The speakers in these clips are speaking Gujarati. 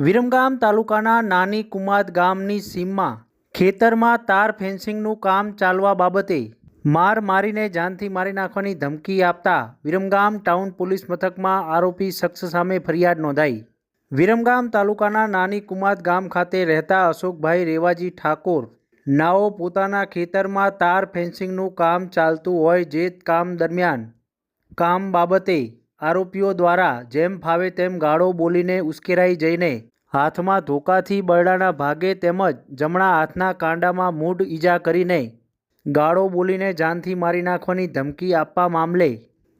વિરમગામ તાલુકાના નાની કુમાદ ગામની સીમમાં ખેતરમાં તાર ફેન્સિંગનું કામ ચાલવા બાબતે માર મારીને જાનથી મારી નાખવાની ધમકી આપતા વિરમગામ ટાઉન પોલીસ મથકમાં આરોપી શખ્સ સામે ફરિયાદ નોંધાઈ. વિરમગામ તાલુકાના નાની કુમાદ ગામ ખાતે રહેતા અશોકભાઈ રેવાજી ઠાકોર નાઓ પોતાના ખેતરમાં તાર ફેન્સિંગનું કામ ચાલતું હોય જે કામ દરમિયાન કામ બાબતે આરોપીઓ દ્વારા જેમ ફાવે તેમ ગાળો બોલીને ઉશ્કેરાઈ જઈને હાથમાં ધોકાથી બરડાના ભાગે તેમજ જમણા હાથના કાંડામાં મૂઢ ઈજા કરીને ગાળો બોલીને જાનથી મારી નાખવાની ધમકી આપવા મામલે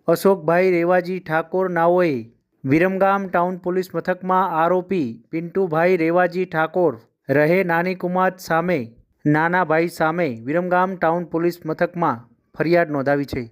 અશોકભાઈ રેવાજી ઠાકોર નાઓએ વિરમગામ ટાઉન પોલીસ મથકમાં આરોપી પિન્ટુભાઈ રેવાજી ઠાકોર રહે નાની કુમાર સામે નાના ભાઈ સામે વિરમગામ ટાઉન પોલીસ મથકમાં ફરિયાદ નોંધાવી છે.